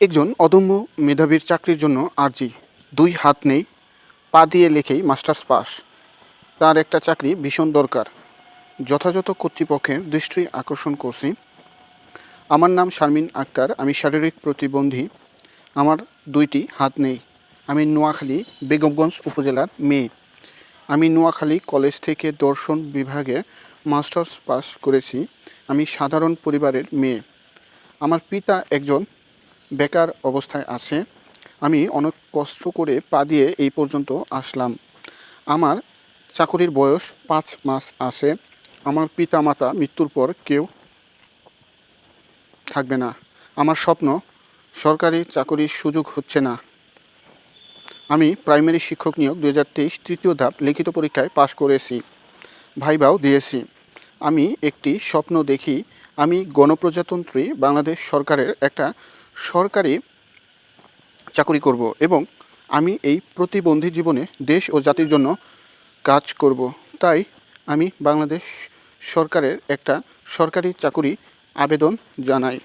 একজন অদম্য মেধাবীর চাকরির জন্য আর্জি, দুই হাত নেই, পা দিয়ে লেখেই মাস্টার্স পাস। তার একটা চাকরি ভীষণ দরকার। যথাযথ কর্তৃপক্ষের দৃষ্টি আকর্ষণ করছি। আমার নাম শারমিন আক্তার, আমি শারীরিক প্রতিবন্ধী। আমার দুইটি হাত নেই। আমি নোয়াখালী বেগমগঞ্জ উপজেলার মেয়ে। আমি নোয়াখালী কলেজ থেকে দর্শন বিভাগে মাস্টার্স পাস করেছি। আমি সাধারণ পরিবারের মেয়ে। আমার পিতা একজন বেকার অবস্থায় আছে। আমি অনেক কষ্ট করে পা দিয়ে এই পর্যন্ত আসলাম। আমার চাকরির বয়স পাঁচ মাস আছে। আমার পিতা মাতা মৃত্যুর পর কেউ থাকবে না। আমার স্বপ্ন, সরকারি চাকরির সুযোগ হচ্ছে না। আমি প্রাইমারি শিক্ষক নিয়োগ দু হাজার তেইশ তৃতীয় ধাপ লিখিত পরীক্ষায় পাশ করেছি। ভাইবাও দিয়েছি। আমি একটি স্বপ্ন দেখি। আমি গণপ্রজাতন্ত্রী বাংলাদেশ সরকারের একটা সরকারি চাকরি করব এবং আমি এই প্রতিবন্ধী জীবনে দেশ ও জাতির জন্য কাজ করব। তাই আমি বাংলাদেশ সরকারের একটা সরকারি চাকুরি আবেদন জানাই।